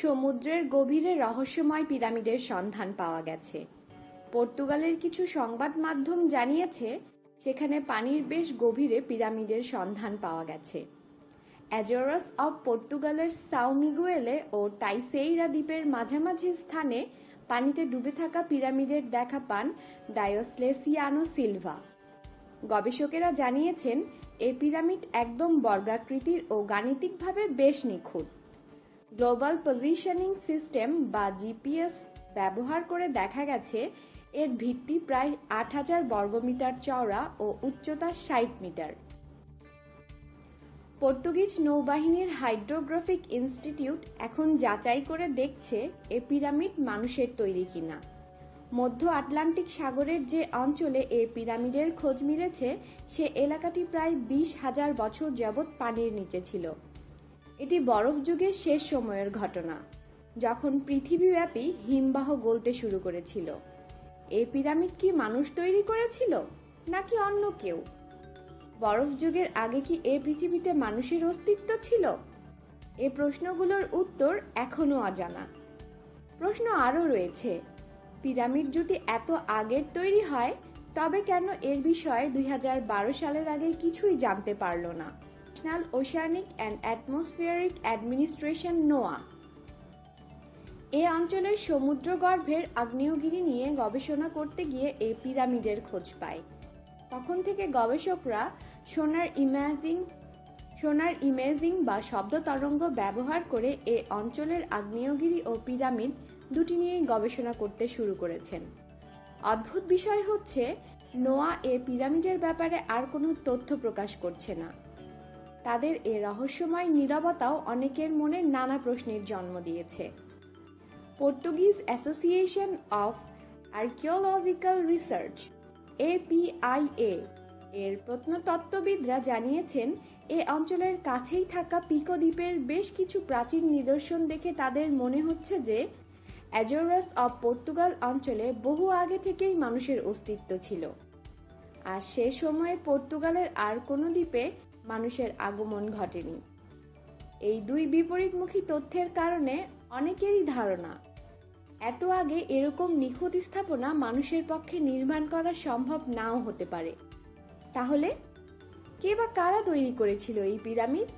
সমুদ্রের গভীরে রহস্যময় পিরামিডের সন্ধান পাওয়া গেছে। পর্তুগালের কিছু সংবাদ মাধ্যম জানিয়েছে, সেখানে পানির বেশ গভীরে পিরামিডের সন্ধান পাওয়া গেছে। অ্যাজোরাস অব পর্তুগালের সাউমিগুয়েলে ও টাইসেইরা দ্বীপের মাঝামাঝি স্থানে পানিতে ডুবে থাকা পিরামিডের দেখা পান ডায়োস্লেসিয়ানো সিলভা গবেষকেরা জানিয়েছেন, এ পিরামিড একদম বর্গাকৃতির ও গাণিতিকভাবে বেশ নিখুঁত। গ্লোবাল পজিশনিং সিস্টেম বা জিপিএস ব্যবহার করে দেখা গেছে, এর ভিত্তি প্রায় আট হাজার বর্গমিটার চওড়া ও উচ্চতা ষাট মিটার। পর্তুগিজ নৌবাহিনীর হাইড্রোগ্রাফিক ইনস্টিটিউট এখন যাচাই করে দেখছে এ পিরামিড মানুষের তৈরি কিনা। মধ্য আটলান্টিক সাগরের যে অঞ্চলে এ পিরামিডের খোঁজ মিলেছে, সে এলাকাটি প্রায় বিশ হাজার বছর যাবৎ পানির নিচে ছিল। এটি বরফ যুগের শেষ সময়ের ঘটনা, যখন পৃথিবীব্যাপী হিমবাহ গলতে শুরু করেছিল। এই পিরামিড কি মানুষ তৈরি করেছিল, নাকি অন্য কেউ? বরফ যুগের আগে কি এ পৃথিবীতে মানুষের অস্তিত্ব ছিল? এ প্রশ্নগুলোর উত্তর এখনও অজানা। প্রশ্ন আরও রয়েছে, পিরামিড যদি এত আগের তৈরি হয়, তবে কেন এর বিষয়ে দুই হাজার বারো সালের আগে কিছুই জানতে পারল না? National oceanic and atmospheric administration NOAA এ অঞ্চলের সমুদ্রগর্ভের আগ্নেয়গিরি নিয়ে গবেষণা করতে গিয়ে এই পিরামিডের খোঁজ পায়। তখন থেকে গবেষকরা সোনার ইমেজিং সোনার ইমেজিং বা শব্দ তরঙ্গ ব্যবহার করে এ অঞ্চলের আগ্নেয়গিরি ও পিরামিড দুটি নিয়েই গবেষণা করতে শুরু করেছেন। অদ্ভুত বিষয় হচ্ছে নোয়া এ পিরামিডের ব্যাপারে আর কোনো তথ্য প্রকাশ করছে না। তাদের এ রহস্যময় নীরবতাও অনেকের মনে নানা প্রশ্নের জন্ম দিয়েছে। Portuguese association of archaeological research APIA এর প্রত্নতত্ত্ববিদরা জানিয়েছেন, এ অঞ্চলের কাছেই থাকা পিকো দ্বীপের বেশ কিছু প্রাচীন নিদর্শন দেখে তাদের মনে হচ্ছে যে, অ্যাজোরাস অব পর্তুগাল অঞ্চলে বহু আগে থেকেই মানুষের অস্তিত্ব ছিল। আর সে সময়ে পর্তুগালের আর কোনো দ্বীপে মানুষের আগমন ঘটেনি। এই দুই বিপরীতমুখী তথ্যের কারণে অনেকেরই ধারণা, এত আগে এরকম নিখুঁত স্থাপনা মানুষের পক্ষে নির্মাণ করা সম্ভব নাও হতে পারে। তাহলে কে বা কারা তৈরি করেছিল এই পিরামিড?